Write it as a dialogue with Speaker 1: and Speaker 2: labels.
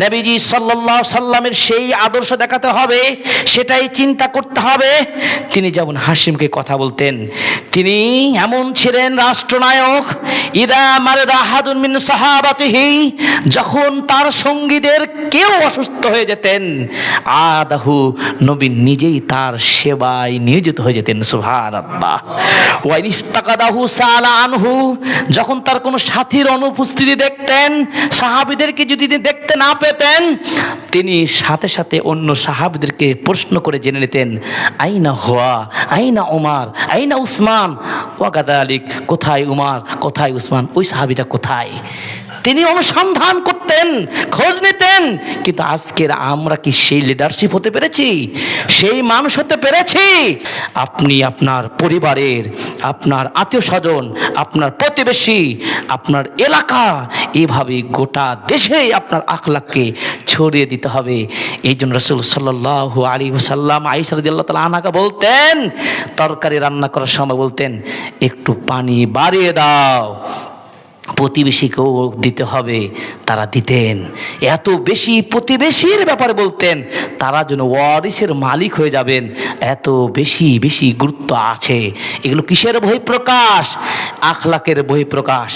Speaker 1: নবীজি সাল্লাল্লাহু সাল্লামের সেই আদর্শ দেখাতে হবে, সেটাই চিন্তা করতে হবে। তিনি যেমন হাসিমকে কথা বলতেন তিনি এমন ছিলেন রাষ্ট্রনায়ক, ইদা মারেদা হাদুন মিন সাহাবাতিহি, যখন তার সঙ্গীদের কেউ অসুস্থ হয়ে যেতেন, আদাহু নবী নিজেই তার সেবায় নিয়োজিত হয়ে যেতেন, সুবহানাল্লাহ। ওয়াইনিফতাকাদাহু সালা আনহু, যখন তার কোনো সাথীর অনুপস্থিতি দেখতেন, সাহাবীদেরকে যদি তিনি দেখতে না পেতেন, তিনি সাথে সাথে অন্য সাহাবীদেরকে প্রশ্ন করে জেনে নিতেন, আইনা হওয়া আইনা ওমার আইনা উসমান। ওয়াগাদা আলিক কোথায় উমার, কোথায় উসমান? ওই সাহাবীটা কোথায়? তিনি অনুসন্ধান করতেন, খোঁজ নিতেন, কিন্তু আজকের আমরা কি সেই লিডারশিপ হতে পেরেছি? সেই মানুষ হতে পেরেছি? আপনি আপনার পরিবারের, আপনার আত্মীয় স্বজন আপনার প্রতিবেশী, আপনার এলাকা, এভাবে গোটা দেশে আপনার আখলাককে ছড়িয়ে দিতে হবে। এই জন্য রসুল সাল্লাহ আলী সাল্লাম আইসারদিল্লাহ তালা আনাকে বলতেন, তরকারি রান্না করার সময় বলতেন, একটু পানি বাড়িয়ে দাও, প্রতিবেশীকেও দিতে হবে, তারা দিতেন। এত বেশি প্রতিবেশীর ব্যাপারে বলতেন, তারা যেন ওয়ারিসের মালিক হয়ে যাবেন, এত বেশি বেশি গুরুত্ব আছে। এগুলো কিসের বহিঃপ্রকাশ? আখলাকের বহিঃপ্রকাশ।